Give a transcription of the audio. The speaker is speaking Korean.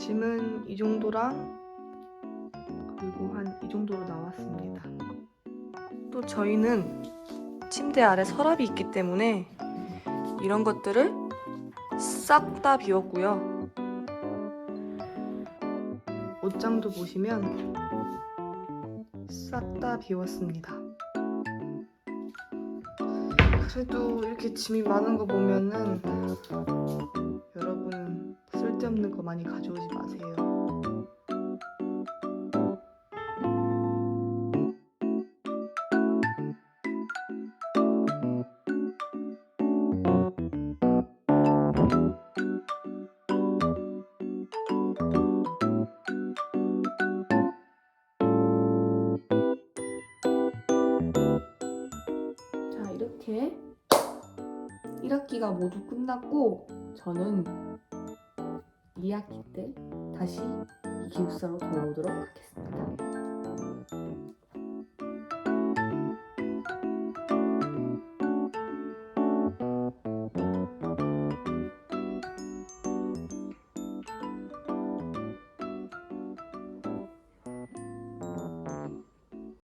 짐은 이 정도랑 그리고 한 이 정도로 나왔습니다. 또 저희는 침대 아래 서랍이 있기 때문에 이런 것들을 싹 다 비웠고요. 옷장도 보시면 싹 다 비웠습니다. 그래도 이렇게 짐이 많은 거 보면은 여러분 쓸데없는 거 많이 가져오지 마세요. 자 이렇게 1학기가 모두 끝났고 저는 2학기 때 다시 이 기숙사로 돌아오도록 하겠습니다.